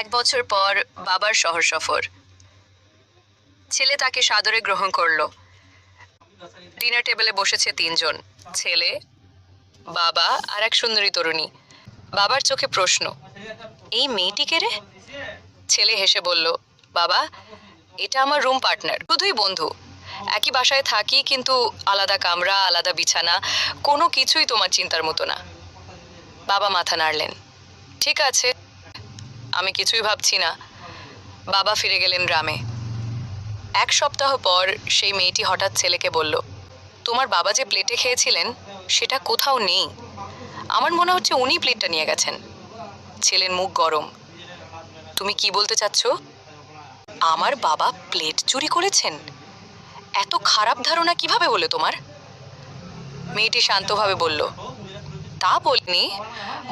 এক বছর পর বাবার শহর সফর। ছেলে তাকে সাদরে গ্রহণ করল। ডিনার টেবিলে বসেছে তিনজন, ছেলে, বাবা আর এক সুন্দরী তরুণী। বাবার চোখে প্রশ্ন, এই মেয়েটিকে রে? ছেলে হেসে বলল, বাবা, এটা আমার রুম পার্টনার, শুধুই বন্ধু। একই বাসায় থাকি, কিন্তু আলাদা কামরা, আলাদা বিছানা, কোনো কিছুই তোমার চিন্তার মতো না। বাবা মাথা নাড়লেন, ঠিক আছে আমি কিছুই ভাবছি না। বাবা ফিরে গেলেন গ্রামে। এক সপ্তাহ পর সেই মেয়েটি হঠাৎ ছেলেকে বলল, তোমার বাবা যে প্লেটে খেয়েছিলেন, সেটা কোথাও নেই। আমার মনে হচ্ছে উনি প্লেটটা নিয়ে গেছেন। ছেলের মুখ গরম। তুমি কি বলতে চাচ্ছ? আমার বাবা প্লেট চুরি করেছেন? এত খারাপ ধারণা কীভাবে হলো তোমার? মেয়েটি শান্তভাবে বলল তা বলিনি।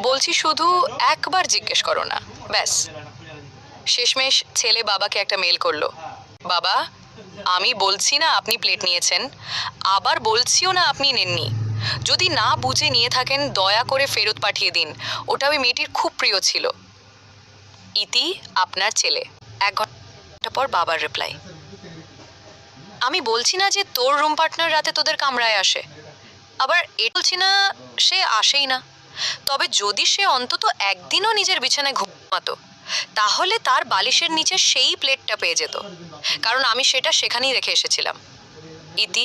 বলছি শুধু একবার জিজ্ঞেস করো না, ব্যাস। শেষমেশ ছেলে বাবাকে একটা মেল করল। বাবা, আমি বলছি না আপনি প্লেট নিয়েছেন, আবার বলছিও না আপনি নেননি। যদি না বুঝে নিয়ে থাকেন, দয়া করে ফেরত পাঠিয়ে দিন। ওটা ওই মেয়েটির খুব প্রিয় ছিল। ইতি আপনার ছেলে। এক ঘণ্টা পর বাবার রিপ্লাই আমি বলছি না যে তোর রুম পার্টনার রাতে তোদের কামরায় আসে। আবার এ বলছি না, সে আসেই না। তবে যদি সে অন্তত একদিনও নিজের বিছানায় ঘুমাতো, তাহলে তার বালিশের নিচে সেই প্লেটটা পেয়ে যেত। কারণ আমি সেটা সেখানেই রেখে এসেছিলাম। ইতি